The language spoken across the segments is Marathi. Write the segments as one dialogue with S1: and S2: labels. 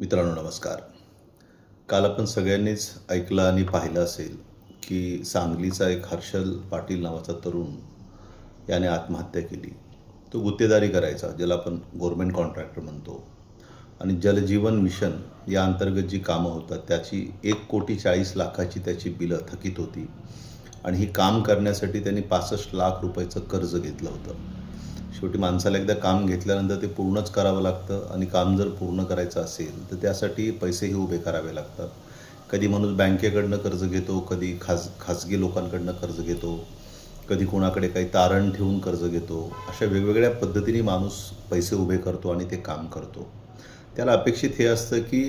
S1: मित्रांनो नमस्कार. काल आपण सगळ्यांनीच ऐकलं आणि पाहिलं असेल की सांगलीचा एक हर्षल पाटील नावाचा तरुण याने आत्महत्या केली. तो गुत्तेदारी करायचा ज्याला आपण गव्हर्मेंट कॉन्ट्रॅक्टर म्हणतो. आणि जलजीवन मिशन या अंतर्गत जी कामं होतात त्याची एक कोटी चाळीस लाखाची त्याची बिलं थकीत होती. आणि ही काम करण्यासाठी त्यांनी पासष्ट लाख रुपयाचं कर्ज घेतलं होतं. शेवटी माणसाला एकदा काम घेतल्यानंतर ते पूर्णच करावं लागतं आणि काम जर पूर्ण करायचं असेल तर त्यासाठी पैसेही उभे करावे लागतात. कधी माणूस बँकेकडनं कर्ज घेतो कधी खाज खाजगी लोकांकडनं कर्ज घेतो कधी कोणाकडे काही तारण ठेवून कर्ज घेतो अशा वेगवेगळ्या पद्धतीने माणूस पैसे उभे करतो आणि ते काम करतो. त्याला अपेक्षित हे असतं की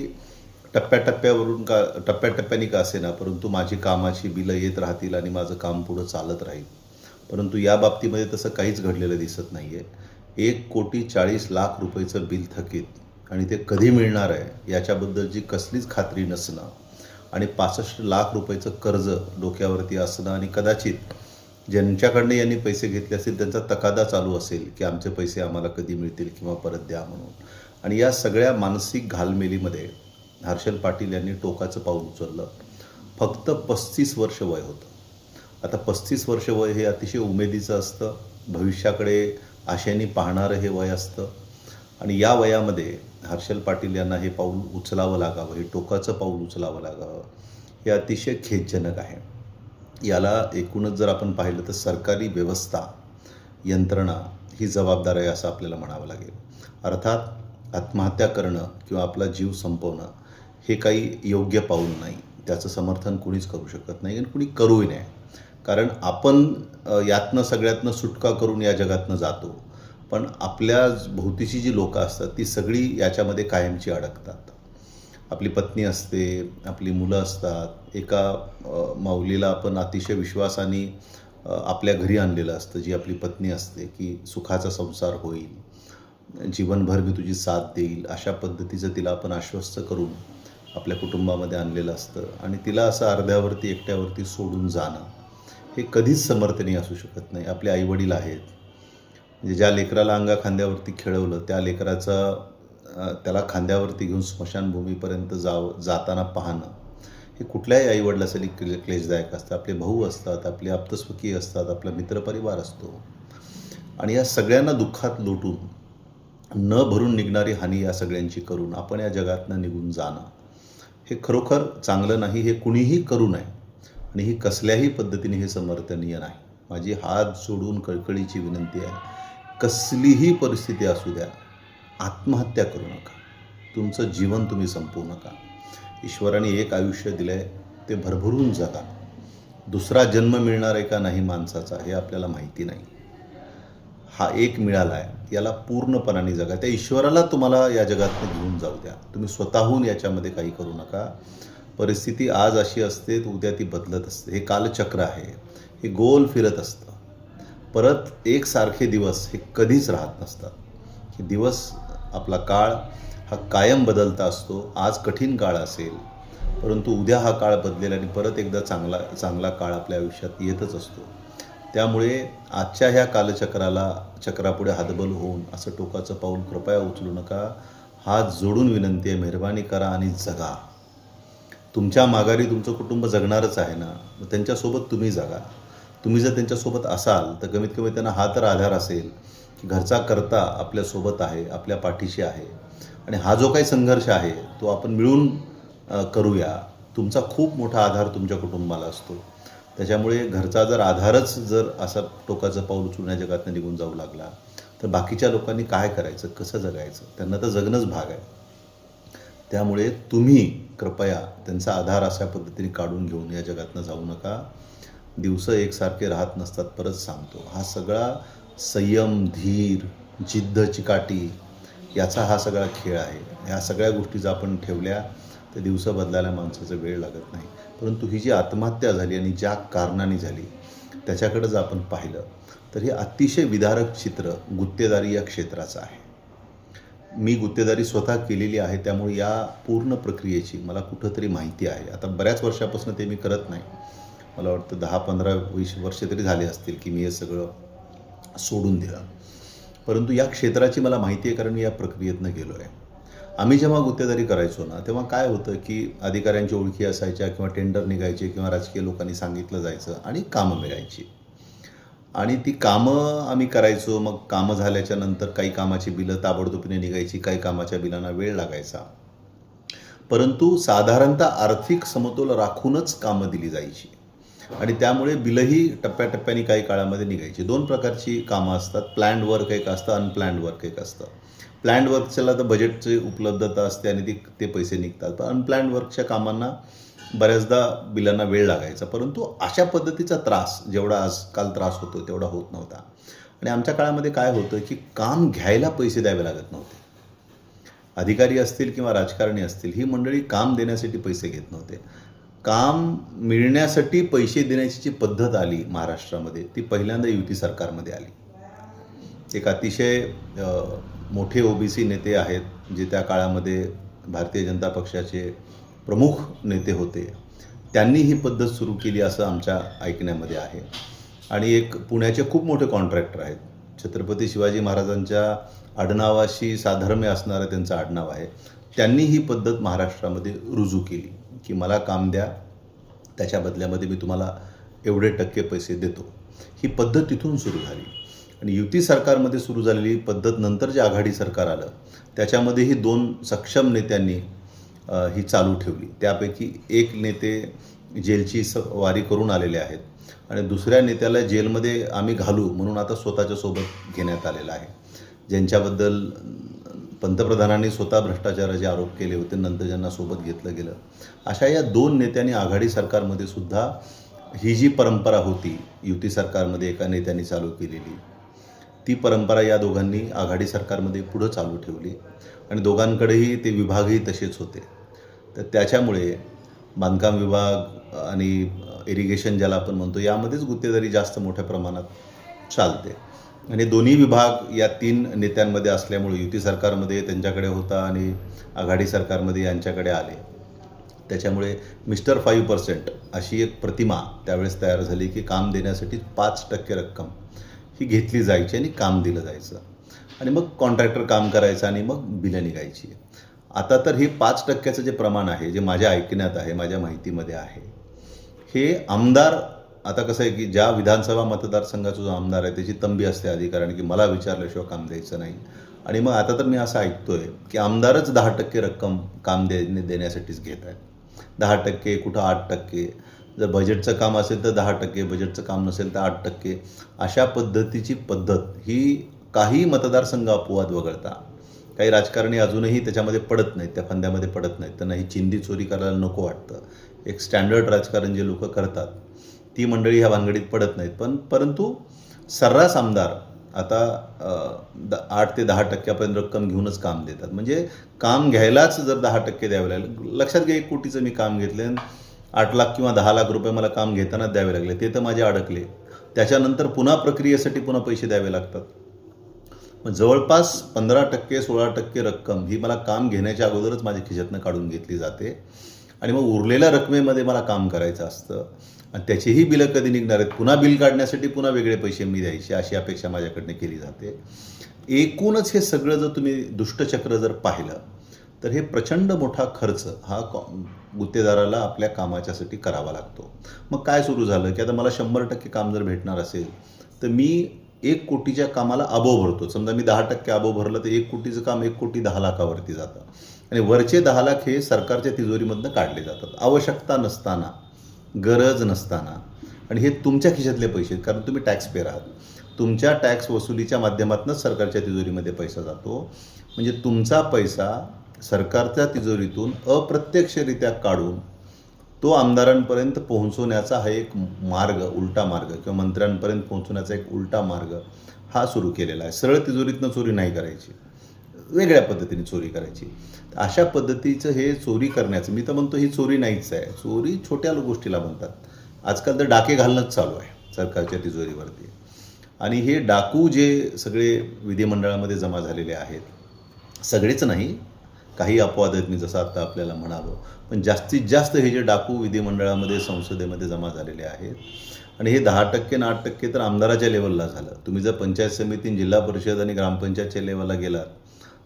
S1: टप्प्याटप्प्यावरून का टप्प्याटप्प्याने का असेना परंतु माझी कामाची बिलं येत राहतील आणि माझं काम पुढं चालत राहील. परंतु या बाबतीमध्ये तसं काहीच घडलेलं दिसत नाही आहे एक कोटी चाळीस लाख रुपयेचं बिल थकीत आणि ते कधी मिळणार आहे याच्याबद्दलची कसलीच खात्री नसणं आणि पासष्ट लाख रुपयाचं कर्ज डोक्यावरती असणं आणि कदाचित ज्यांच्याकडनं यांनी पैसे घेतले असतील त्यांचा तकादा चालू असेल की आमचे पैसे आम्हाला कधी मिळतील किंवा परत द्या म्हणून. आणि या सगळ्या मानसिक घालमेलीमध्ये हर्षल पाटील यांनी टोकाचं पाऊल उचललं. फक्त पस्तीस वर्ष वय होतं. आता पस्तीस वर्ष वय हे अतिशय उमेदीचं असतं. भविष्याकडे आशेने पाहणारं हे वय असतं. आणि या वयामध्ये हर्षल पाटील यांना हे पाऊल उचलावं लागावं हे टोकाचं पाऊल उचलावं लागावं हे अतिशय खेदजनक आहे. याला एकूणच जर आपण पाहिलं तर सरकारी व्यवस्था यंत्रणा ही जबाबदार आहे असं आपल्याला म्हणावं लागेल. अर्थात आत्महत्या करणं किंवा आपला जीव संपवणं हे काही योग्य पाऊल नाही. त्याचं समर्थन कुणीच करू शकत नाही आणि कुणी करूही नाही. कारण आपण यातनं सगळ्यातनं सुटका करून या जगातनं जातो. पण आपल्या भोवतीची जी लोकं असतात ती सगळी याच्यामध्ये कायमची अडकतात. आपली पत्नी असते आपली मुलं असतात एका माऊलीला आपण अतिशय विश्वासाने आपल्या घरी आणलेलं असतं. जी आपली पत्नी असते की सुखाचा संसार होईल जीवनभर मी तुझी साथ देईल अशा पद्धतीचं तिला आपण आश्वस्त करून आपल्या कुटुंबामध्ये आणलेलं असतं. आणि तिला असं अर्ध्यावरती एकट्यावरती सोडून जाणं हे कधीच समर्थनीय असू शकत नाही. आपले आईवडील आहेत. म्हणजे ज्या लेकराला अंगा खांद्यावरती खेळवलं त्या लेकराचा त्याला खांद्यावरती घेऊन स्मशानभूमीपर्यंत जाव जाताना पाहणं हे कुठल्याही आईवडिलासाठी क्ले क्लेशदायक असतं. आपले भाऊ असतात आपले आप्तस्वकीय असतात आपला मित्रपरिवार असतो. आणि या सगळ्यांना दुःखात लुटून न भरून निघणारी हानी या सगळ्यांची करून आपण या जगातनं निघून जाणं हे खरोखर चांगलं नाही हे कुणीही करू नये. आणि ही कसल्याही पद्धतीने हे समर्थनीय नाही. माझी हात जोडून कळकळीची विनंती आहे कसलीही परिस्थिती असू द्या आत्महत्या करू नका. तुमचं जीवन तुम्ही संपवू नका. ईश्वराने एक आयुष्य दिलं आहे ते भरभरून जगा. दुसरा जन्म मिळणार आहे का नाही माणसाचा हे आपल्याला माहिती नाही. हा एक मिळाला आहे याला पूर्णपणाने जगा. त्या ईश्वराला तुम्हाला या जगातनं घेऊन जाऊ द्या. तुम्ही स्वतःहून याच्यामध्ये काही करू नका. परिस्थिती आज अशी असते तर उद्या ती बदलत असते. हे कालचक्र आहे. हे गोल फिरत असतं. परत एकसारखे दिवस हे कधीच राहत नसतात. हे दिवस आपला काळ हा कायम बदलता असतो. आज कठीण काळ असेल परंतु उद्या हा काळ बदलेल आणि परत एकदा चांगला चांगला काळ आपल्या आयुष्यात येतच असतो. त्यामुळे आजच्या ह्या कालचक्राला चक्रापुढे हातबल होऊन असं टोकाचं पाऊल कृपया उचलू नका. हात जोडून विनंती आहे मेहरबानी करा आणि जगा. तुमच्या माघारी तुमचं कुटुंब जगणारच आहे ना मग त्यांच्यासोबत तुम्ही जगा. तुम्ही जर त्यांच्यासोबत असाल तर कमीत कमी त्यांना हा तर आधार असेल की घरचा करता आपल्यासोबत आहे आपल्या पाठीशी आहे. आणि हा जो काही संघर्ष आहे तो आपण मिळून करूया. तुमचा खूप मोठा आधार तुमच्या कुटुंबाला असतो. त्याच्यामुळे घरचा जर आधारच जर असा टोकाचं पाऊल उचलून जगातनं निघून जाऊ लागला तर बाकीच्या लोकांनी काय करायचं कसं जगायचं? त्यांना तर जगणंच भाग आहे. त्यामुळे तुम्ही कृपया त्यांचा आधार अशा पद्धतीने काढून घेऊन या जगातनं जाऊ नका. दिवस एकसारखे राहत नसतात परत सांगतो. हा सगळा संयम धीर जिद्द चिकाटी याचा हा सगळा खेळ आहे. ह्या सगळ्या गोष्टी जर आपण ठेवल्या तर दिवस बदलायला माणसाचा वेळ लागत नाही. परंतु ही जी आत्महत्या झाली आणि ज्या कारणाने झाली त्याच्याकडं जर आपण पाहिलं तर हे अतिशय विदारक चित्र गुत्तेदारी या क्षेत्राचं आहे. मी गुत्तेदारी स्वतः केलेली आहे त्यामुळे या पूर्ण प्रक्रियेची मला कुठंतरी माहिती आहे. आता बऱ्याच वर्षापासून ते मी करत नाही. मला वाटतं दहा पंधरा वीस वर्ष तरी झाले असतील की मी हे सगळं सोडून दिलं. परंतु या क्षेत्राची मला माहिती आहे कारण मी या प्रक्रियेतनं गेलो आहे आम्ही जेव्हा गुत्तेदारी करायचो ना तेव्हा काय होतं की अधिकाऱ्यांची ओळखी असायच्या किंवा टेंडर निघायचे किंवा राजकीय लोकांनी सांगितलं जायचं आणि कामं मिळायची. आणि ती कामं आम्ही करायचो. मग कामं झाल्याच्यानंतर काही कामाची बिलं ताबडतोबीने निघायची काही कामाच्या बिलांना वेळ लागायचा. परंतु साधारणतः आर्थिक समतोल राखूनच कामं दिली जायची. आणि त्यामुळे बिलही टप्प्याटप्प्याने काही काळामध्ये निघायची. दोन प्रकारची कामं असतात. प्लॅन्ड वर्क एक असतं अनप्लॅन्ड वर्क एक असतं. प्लॅन्ड वर्कच्याला तर बजेटची उपलब्धता असते आणि ती ते पैसे निघतात. पण अनप्लॅन्ड वर्कच्या कामांना बऱ्याचदा बिलांना वेळ लागायचा परंतु अशा पद्धतीचा त्रास जेवढा आजकाल त्रास होतो तेवढा होत नव्हता. आणि आमच्या काळामध्ये काय होतं की काम घ्यायला पैसे द्यावे लागत नव्हते. अधिकारी असतील किंवा राजकारणी असतील ही मंडळी काम देण्यासाठी पैसे घेत नव्हते. काम मिळण्यासाठी पैसे देण्याची जी पद्धत आली महाराष्ट्रामध्ये ती पहिल्यांदा युती सरकारमध्ये आली. एक अतिशय मोठे ओबीसी नेते आहेत जे त्या काळामध्ये भारतीय जनता पक्षाचे प्रमुख नेते होते. त्यांनी ही पद्धत सुरू केली असं आमच्या ऐकण्यामध्ये आहे. आणि एक पुण्याचे खूप मोठे कॉन्ट्रॅक्टर आहेत. छत्रपती शिवाजी महाराजांच्या आडनावाशी साधर्म्य असणारं त्यांचं आडनाव आहे. त्यांनी ही पद्धत महाराष्ट्रामध्ये रुजू केली. की मला काम द्या त्याच्या बदल्यामध्ये मी तुम्हाला एवढे टक्के पैसे देतो. ही पद्धत तिथून सुरू झाली. आणि युती सरकारमध्ये सुरू झालेली पद्धत नंतर जे आघाडी सरकार आलं त्याच्यामध्येही दोन सक्षम नेत्यांनी ही चालू ठेवली. त्यापैकी एक नेते जेलची स वारी करून आलेले आहेत आणि दुसऱ्या नेत्याला जेलमध्ये आम्ही घालू म्हणून आता स्वतःच्या सोबत घेण्यात आलेलं आहे. ज्यांच्याबद्दल पंतप्रधानांनी स्वतः भ्रष्टाचाराचे आरोप केले होते नंतर ज्यांना सोबत घेतलं गेलं. अशा या दोन नेत्यांनी आघाडी सरकारमध्ये सुद्धा ही जी परंपरा होती युती सरकारमध्ये एका नेत्यांनी चालू केलेली ती परंपरा या दोघांनी आघाडी सरकारमध्ये पुढं चालू ठेवली. आणि दोघांकडेही ते विभागही तसेच होते. तर त्याच्यामुळे बांधकाम विभाग आणि इरिगेशन ज्याला आपण म्हणतो यामध्येच गुत्तेदारी जास्त मोठ्या प्रमाणात चालते. आणि दोन्ही विभाग या तीन नेत्यांमध्ये असल्यामुळे युती सरकारमध्ये त्यांच्याकडे होता आणि आघाडी सरकारमध्ये यांच्याकडे आले. त्याच्यामुळे मिस्टर फाईव्ह पर्सेंट अशी एक प्रतिमा त्यावेळेस तयार झाली की काम देण्यासाठी पाच टक्के रक्कम ही घेतली जायची आणि काम दिलं जायचं. आणि मग कॉन्ट्रॅक्टर काम करायचं आणि मग बिलं निघायची. आता तर हे पाच टक्क्याचं जे प्रमाण आहे जे माझ्या ऐकण्यात आहे माझ्या माहितीमध्ये आहे हे आमदार आता कसं आहे की ज्या विधानसभा मतदारसंघाचा जो आमदार आहे त्याची तंबी असते आधी कारण की मला विचारल्याशिवाय काम द्यायचं नाही. आणि मग आता तर मी असं ऐकतोय की आमदारच दहा टक्के रक्कम काम दे देण्यासाठीच घेत आहेत. दहा टक्के कुठं आठ टक्के? जर बजेटचं काम असेल तर दहा टक्के बजेटचं काम नसेल तर आठ टक्के. अशा पद्धतीची पद्धत ही काही मतदारसंघ अपवाद वगळता काही राजकारणी अजूनही त्याच्यामध्ये पडत नाहीत त्या फंद्यामध्ये पडत नाहीत. त्यांना ही चिंदी चोरी करायला नको वाटतं. एक स्टँडर्ड राजकारण जे लोक करतात ती मंडळी ह्या भानगडीत पडत नाहीत. पण परंतु सर्रास आमदार आता द आठ ते दहा टक्क्यापर्यंत रक्कम घेऊनच काम देतात. म्हणजे काम घ्यायलाच जर दहा टक्के द्यावे लागले लक्षात घ्या एक कोटीचं मी काम घेतले आठ लाख किंवा दहा लाख रुपये मला काम घेतानाच द्यावे लागले. ते तर माझे अडकले. त्याच्यानंतर पुन्हा प्रक्रियेसाठी पुन्हा पैसे द्यावे लागतात. मग जवळपास पंधरा टक्के सोळा टक्के रक्कम ही मला काम घेण्याच्या अगोदरच माझ्या खिशातनं काढून घेतली जाते. आणि मग उरलेल्या रकमेमध्ये मला काम करायचं असतं. आणि त्याचीही बिलं कधी निघणार आहेत? पुन्हा बिल काढण्यासाठी पुन्हा वेगळे पैसे मी द्यायचे अशी अपेक्षा माझ्याकडनं केली जाते. एकूणच हे सगळं जर तुम्ही दुष्टचक्र जर पाहिलं तर हे प्रचंड मोठा खर्च हा कॉ गुत्तेदाराला आपल्या कामाच्यासाठी करावा लागतो. मग काय सुरू झालं? की आता मला शंभर टक्के काम जर भेटणार असेल तर मी एक कोटीच्या कामाला अबो भरतो. समजा मी दहा टक्के अबो भरलं तर एक कोटीचं काम एक कोटी दहा लाखावरती जातं. आणि वरचे दहा लाख हे सरकारच्या तिजोरीमधनं काढले जातात. आवश्यकता नसताना गरज नसताना. आणि हे तुमच्या खिशातले पैसे आहेत कारण तुम्ही टॅक्स पेअर आहात. तुमच्या टॅक्स वसुलीच्या माध्यमातूनच सरकारच्या तिजोरीमध्ये पैसा जातो. म्हणजे तुमचा पैसा सरकारच्या तिजोरीतून अप्रत्यक्षरित्या काढून तो आमदारांपर्यंत पोहोचवण्याचा हा एक मार्ग उलटा मार्ग किंवा मंत्र्यांपर्यंत पोहोचवण्याचा एक उलटा मार्ग हा सुरू केलेला आहे. सरळ तिजोरीतनं चोरी नाही करायची. वेगळ्या पद्धतीने चोरी करायची. अशा पद्धतीचं हे चोरी करण्याचं मी तर म्हणतो ही चोरी नाहीच आहे. चोरी छोट्या गोष्टीला म्हणतात. आजकाल तर डाके घालणंच चालू आहे सरकारच्या तिजोरीवरती. आणि हे डाकू जे सगळे विधिमंडळामध्ये जमा झालेले आहेत सगळेच नाही काही अपवाद आहेत मी जसं आता आपल्याला म्हणालो. पण जास्तीत जास्त हे जे डाकू विधिमंडळामध्ये संसदेमध्ये जमा झालेले आहेत आणि हे दहा टक्के आणि आठ टक्के तर आमदाराच्या लेवलला झालं. तुम्ही जर पंचायत समिती जिल्हा परिषद आणि ग्रामपंचायतच्या लेवलला गेलात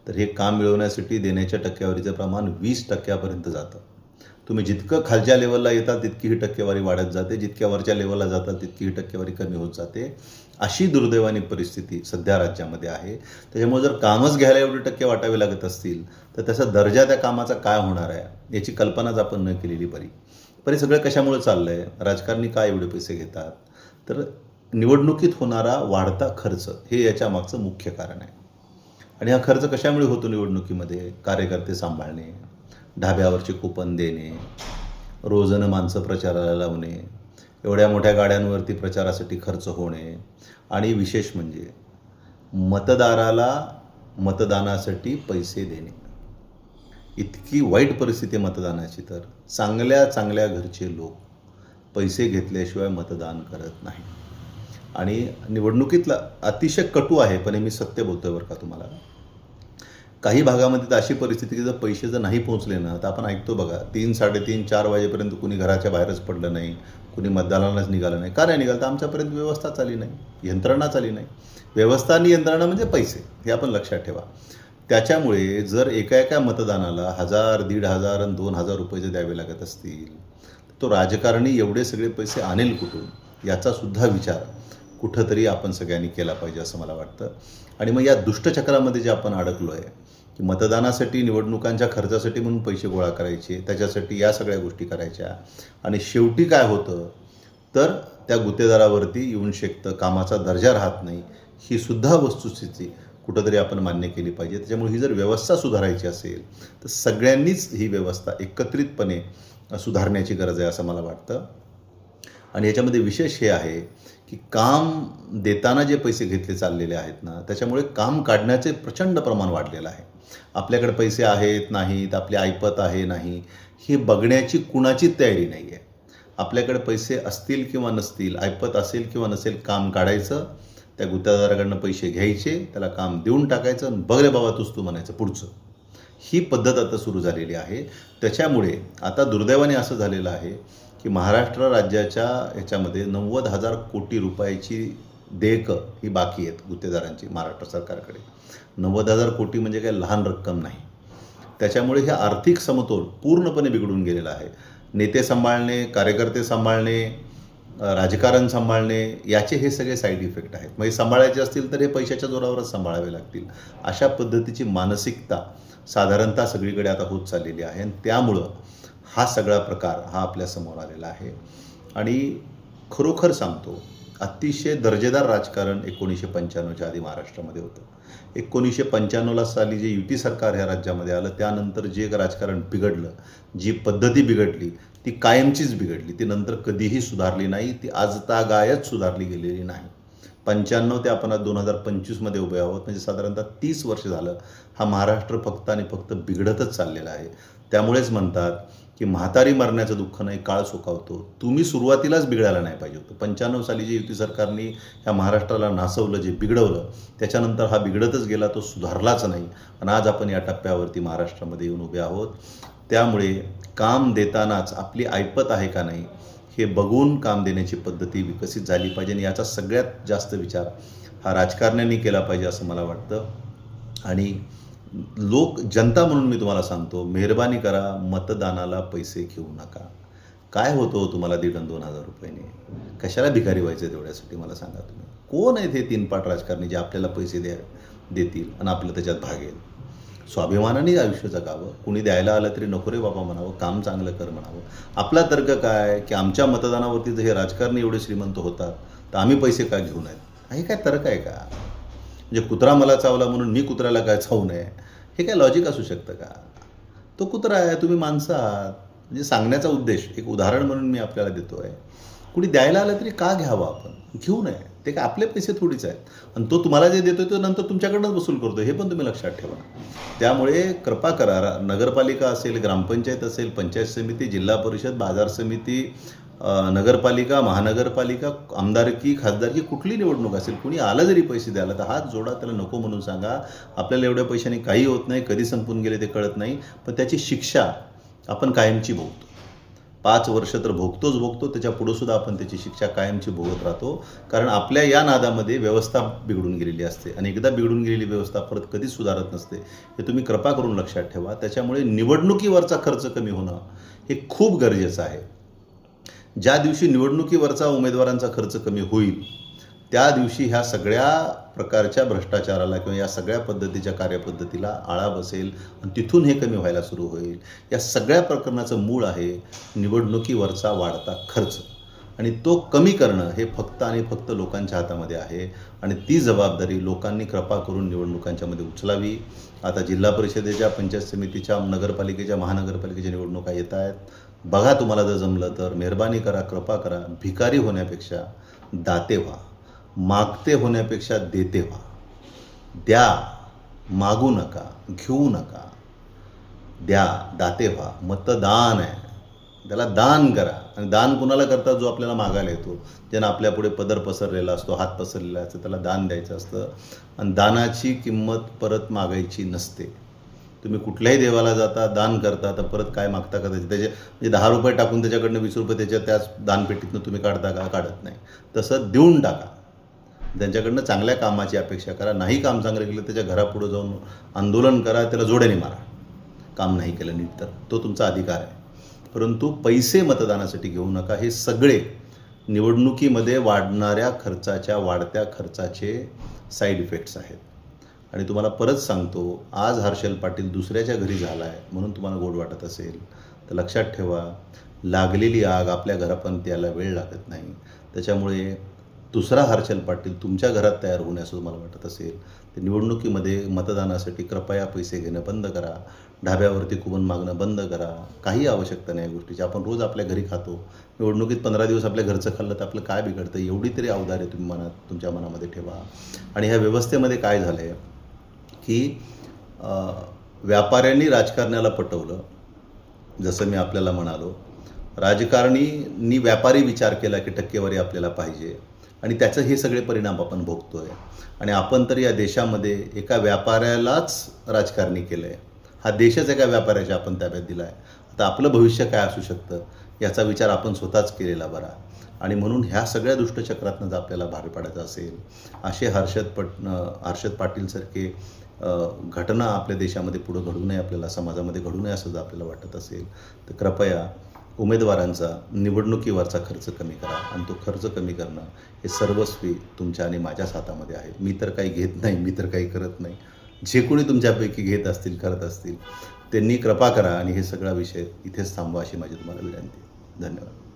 S1: तर हे काम मिळवण्यासाठी देण्याच्या टक्केवारीचं प्रमाण वीस टक्क्यापर्यंत जातं. तुम्ही जितकं खालच्या लेवलला येतात तितकी ही टक्केवारी वाढत जाते. जितक्या वरच्या लेवलला जातात तितकी ही टक्केवारी कमी होत जाते. अशी दुर्दैवानी परिस्थिती सध्या राज्यामध्ये आहे. त्याच्यामुळे जर कामच घ्यायला एवढे टक्के वाटावे लागत असतील तर त्याचा दर्जा त्या कामाचा काय होणार आहे याची कल्पनाच आपण न केलेली बरी. पण हे सगळं कशामुळे चाललं आहे राजकारणी काय एवढे पैसे घेतात? तर निवडणुकीत होणारा वाढता खर्च हे याच्या मागचं मुख्य कारण आहे. आणि हा खर्च कशामुळे होतो निवडणुकीमध्ये? कार्यकर्ते सांभाळणे ढाब्यावरचे कुपन देणे रोजनं माणसं प्रचाराला लावणे एवढ्या मोठ्या गाड्यांवरती प्रचारासाठी खर्च होणे आणि विशेष म्हणजे मतदाराला मतदानासाठी पैसे देणे. इतकी वाईट परिस्थिती मतदानाची तर. चांगल्या चांगल्या घरचे लोक पैसे घेतल्याशिवाय मतदान करत नाही. आणि निवडणुकीतला अतिशय कटू आहे पण हे मी सत्य बोलतोय बरं का तुम्हाला. काही भागामध्ये तर अशी परिस्थिती की जर पैसे जर नाही पोहोचले ना तर आपण ऐकतो बघा तीन साडेतीन चार वाजेपर्यंत कुणी घराच्या बाहेरच पडलं नाही कुणी मतदानालाच निघालं नाही. का नाही निघालं? तर आमच्यापर्यंत व्यवस्था चाली नाही यंत्रणा चाली नाही. व्यवस्था आणि यंत्रणा म्हणजे पैसे हे आपण लक्षात ठेवा. त्याच्यामुळे जर एका एका मतदानाला हजार दीड हजार आणि दोन हजार रुपये जर द्यावे लागत असतील तो राजकारणी एवढे सगळे पैसे आणेल कुठून? याचासुद्धा विचार कुठंतरी आपण सगळ्यांनी केला पाहिजे असं मला वाटतं. आणि मग या दुष्टचक्रामध्ये जे आपण अडकलो आहे की मतदानासाठी निवडणुकांच्या खर्चासाठी म्हणून पैसे गोळा करायचे त्याच्यासाठी या सगळ्या गोष्टी करायच्या. आणि शेवटी काय होतं? तर त्या गुत्तेदारावरती येऊन शेकतं कामाचा दर्जा राहत नाही. ही सुद्धा वस्तुस्थिती कुठंतरी आपण मान्य केली पाहिजे. त्याच्यामुळे ही जर व्यवस्था सुधारायची असेल तर सगळ्यांनीच ही व्यवस्था एकत्रितपणे सुधारण्याची गरज आहे असं मला वाटतं. आणि याच्यामध्ये विशेष हे आहे की काम देताना जे पैसे घेतले चाललेले आहेत ना त्याच्यामुळे काम काढण्याचे प्रचंड प्रमाण वाढलेलं आहे. आपल्याकडे पैसे आहेत नाहीत आपली ऐपत आहे नाही हे बघण्याची कुणाची तयारी नाही आहे आपल्याकडे पैसे असतील किंवा नसतील ऐपत असेल किंवा नसेल काम काढायचं त्या गुत्तेदाराकडनं पैसे घ्यायचे त्याला काम देऊन टाकायचं आणि बघ रे बाबा तूच तू म्हणायचं पुढचं. ही पद्धत आता सुरू झालेली आहे. त्याच्यामुळे आता दुर्दैवाने असं झालेलं आहे की महाराष्ट्र राज्याच्या ह्याच्यामध्ये नव्वद हजार कोटी रुपयाची देयकं ही बाकी आहेत गुत्तेदारांची महाराष्ट्र सरकारकडे. नव्वद हजार कोटी म्हणजे काही लहान रक्कम नाही. त्याच्यामुळे हे आर्थिक समतोल पूर्णपणे बिघडून गेलेला आहे. नेते सांभाळणे कार्यकर्ते सांभाळणे राजकारण सांभाळणे याचे हे सगळे साईड इफेक्ट आहेत. मग हे सांभाळायचे असतील तर हे पैशाच्या जोरावरच सांभाळावे लागतील. अशा पद्धतीची मानसिकता साधारणतः सगळीकडे आता होत चाललेली आहे आणि त्यामुळं हा सगळा प्रकार हा आपल्यासमोर आलेला आहे. आणि खरोखर सांगतो अतिशय दर्जेदार राजकारण एकोणीसशे पंच्याण्णवच्या आधी महाराष्ट्रामध्ये होतं. एकोणीसशे पंच्याण्णवला साली जे युती सरकार ह्या राज्यामध्ये आलं त्यानंतर जे राजकारण बिघडलं जी पद्धती बिघडली ती कायमचीच बिघडली. ती नंतर कधीही सुधारली नाही ती आजतागायत सुधारली गेलेली नाही. पंच्याण्णव ते आपण दोन हजार पंचवीसमध्ये उभे आहोत म्हणजे साधारणतः तीस वर्ष झालं हा महाराष्ट्र फक्त आणि फक्त बिघडतच चाललेला आहे. त्यामुळेच म्हणतात की म्हातारी मरण्याचं दुःख नाही काळ सुखावतो तुम्ही सुरुवातीलाच बिघडायला नाही पाहिजे होतं. पंच्याण्णव साली जे युती सरकारने ह्या महाराष्ट्राला नासवलं जे बिघडवलं त्याच्यानंतर हा बिघडतच गेला तो सुधारलाच नाही. आणि आज आपण या टप्प्यावरती महाराष्ट्रामध्ये येऊन उभे आहोत. त्यामुळे काम देतानाच आपली ऐपत आहे का नाही हे बघून काम देण्याची पद्धती विकसित झाली पाहिजे. आणि याचा सगळ्यात जास्त विचार हा राजकारण्यांनी केला पाहिजे असं मला वाटतं. आणि लोक जनता म्हणून मी तुम्हाला सांगतो मेहरबानी करा मतदानाला पैसे घेऊ नका. काय होतो हो तुम्हाला दीड आणि दोन हजार रुपयाने? कशाला भिकारी व्हायचं तेवढ्यासाठी मला सांगा तुम्ही. कोण आहेत हे तीन पाट राजकारणी जे आपल्याला पैसे द्या देतील आणि आपलं त्याच्यात भागेल स्वाभिमानाने आयुष्य जगावं. कुणी द्यायला आलं तरी नको रे बाबा म्हणावं काम चांगलं कर म्हणावं. आपला तर्क काय? की आमच्या मतदानावरती जर हे राजकारणी एवढे श्रीमंत होतात तर आम्ही पैसे का घेऊ नयेत? हे काय तर्क आहे का? म्हणजे कुत्रा मला चावला म्हणून मी कुत्र्याला काय चावू नये हे काय लॉजिक असू शकतं का? तो कुत्रा आहे तुम्ही माणसं आहात म्हणजे सांगण्याचा उद्देश एक उदाहरण म्हणून मी आपल्याला देतो आहे कुणी द्यायला आलं तरी का घ्यावं आपण? घेऊ नये. ते काय आपले पैसे थोडीच आहेत. आणि तो तुम्हाला जे देतोय तो नंतर तुमच्याकडनंच वसूल करतो हे पण तुम्ही लक्षात ठेवा. त्यामुळे कृपा करा. नगरपालिका असेल ग्रामपंचायत असेल पंचायत समिती जिल्हा परिषद बाजार समिती नगरपालिका महानगरपालिका आमदारकी खासदारकी कुठली निवडणूक असेल कुणी आलं जरी पैसे द्यायला तर हात जोडा त्याला नको म्हणून सांगा. आपल्याला एवढ्या पैशाने काही होत नाही कधी संपून गेले ते कळत नाही. पण त्याची शिक्षा आपण कायमची भोगतो. पाच वर्ष तर भोगतोच भोगतो त्याच्या पुढंसुद्धा आपण त्याची शिक्षा कायमची भोगत राहतो. कारण आपल्या या नादामध्ये व्यवस्था बिघडून गेलेली असते. आणि एकदा बिघडून गेलेली व्यवस्था परत कधीच सुधारत नसते. हे तुम्ही कृपा करून लक्षात ठेवा. त्याच्यामुळे निवडणुकीवरचा खर्च कमी होणं हे खूप गरजेचं आहे. ज्या दिवशी निवडणुकीवरचा उमेदवारांचा खर्च कमी होईल त्या दिवशी ह्या सगळ्या प्रकारच्या भ्रष्टाचाराला किंवा या सगळ्या पद्धतीच्या कार्यपद्धतीला आळा बसेल आणि तिथून हे कमी व्हायला सुरू होईल. या सगळ्या प्रकरणाचं मूळ आहे निवडणुकीवरचा वाढता खर्च. आणि तो कमी करणं हे फक्त आणि फक्त लोकांच्या हातामध्ये आहे आणि ती जबाबदारी लोकांनी कृपा करून निवडणुकांच्यामध्ये उचलावी. आता जिल्हा परिषदेच्या पंचायत समितीच्या नगरपालिकेच्या महानगरपालिकेच्या निवडणुका येत आहेत. बघा तुम्हाला जर जमलं तर मेहरबानी करा कृपा करा भिकारी होण्यापेक्षा दाते व्हा मागते होण्यापेक्षा देते व्हा. द्या मागू नका घेऊ नका. द्या दाते व्हा मतदान आहे. त्याला दान करा. आणि दान कुणाला करता जो आपल्याला मागायला येतो. ज्यानं आपल्यापुढे पदर पसरलेला असतो हात पसरलेला असतो त्याला दान द्यायचं असतं. आणि दानाची किंमत परत मागायची नसते. तुम्ही कुठल्याही देवाला जाता दान करता तर परत काय मागता का त्याचे त्याचे म्हणजे दहा रुपये टाकून त्याच्याकडनं वीस रुपये त्याच्या त्याच दानपेटीतनं तुम्ही काढता का? काढत नाही. तसं देऊन टाका. त्यांच्याकडनं चांगल्या कामाची अपेक्षा करा नाही काम चांगलं केलं त्याच्या घरापुढं जाऊन आंदोलन करा त्याला जोड्याने मारा. काम नाही केलं नीट तर. तो तुमचा अधिकार आहे. परंतु पैसे मतदानासाठी घेऊ नका. हे सगळे निवडणुकीमध्ये वाढणाऱ्या खर्चाच्या वाढत्या खर्चाचे साईड इफेक्ट्स आहेत. आणि तुम्हाला परत सांगतो आज हर्षल पाटील दुसऱ्याच्या घरी झाला आहे म्हणून तुम्हाला गोड वाटत असेल. तर लक्षात ठेवा लागलेली आग आपल्या घरापर्यंत यायला वेळ लागत नाही. त्याच्यामुळे दुसरा हर्षल पाटील तुमच्या घरात तयार होण्याचं तुम्हाला वाटत असेल. तर निवडणुकीमध्ये मतदानासाठी कृपया पैसे घेणं बंद करा. ढाब्यावरती कुवन मागणं बंद करा. काही आवश्यकता नाही या गोष्टीची. आपण रोज आपल्या घरी खातो. निवडणुकीत पंधरा दिवस आपल्या घरचं खाल्लं तर आपलं काय बिघडतं? एवढी तरी अवधारे तुम्ही मनात तुमच्या मनामध्ये ठेवा. आणि ह्या व्यवस्थेमध्ये काय झालं आहे की व्यापाऱ्यांनी राजकारण्याला पटवलं. जसं मी आपल्याला म्हणालो राजकारणींनी व्यापारी विचार केला की टक्केवारी आपल्याला पाहिजे आणि त्याचं हे सगळे परिणाम आपण भोगतोय. आणि आपण तर या देशामध्ये एका व्यापाऱ्यालाच राजकारणी केलं आहे हा देशच एका व्यापाऱ्याच्या आपण ताब्यात दिला आहे आता आपलं भविष्य काय असू शकतं याचा विचार आपण स्वतःच केलेला बरा. आणि म्हणून ह्या सगळ्या दुष्टचक्रातनं जर आपल्याला बाहेर पाडायचं असेल असे हर्षद पट हर्षद पाटीलसारखे घटना आपल्या देशामध्ये पुढं घडू नये आपल्याला समाजामध्ये घडू नये असं जर आपल्याला वाटत असेल तर कृपया उमेदवारांचा निवडणुकीवरचा खर्च कमी करा आणि तो खर्च कमी करणं हे सर्वस्वी तुमच्या आणि माझ्याच हातामध्ये आहे. मी तर काही घेत नाही मी तर काही करत नाही. जे कोणी तुमच्यापैकी घेत असतील करत असतील त्यांनी कृपा करा आणि हे सगळा विषय इथेच थांबवा अशी माझी तुम्हाला विनंती. धन्यवाद.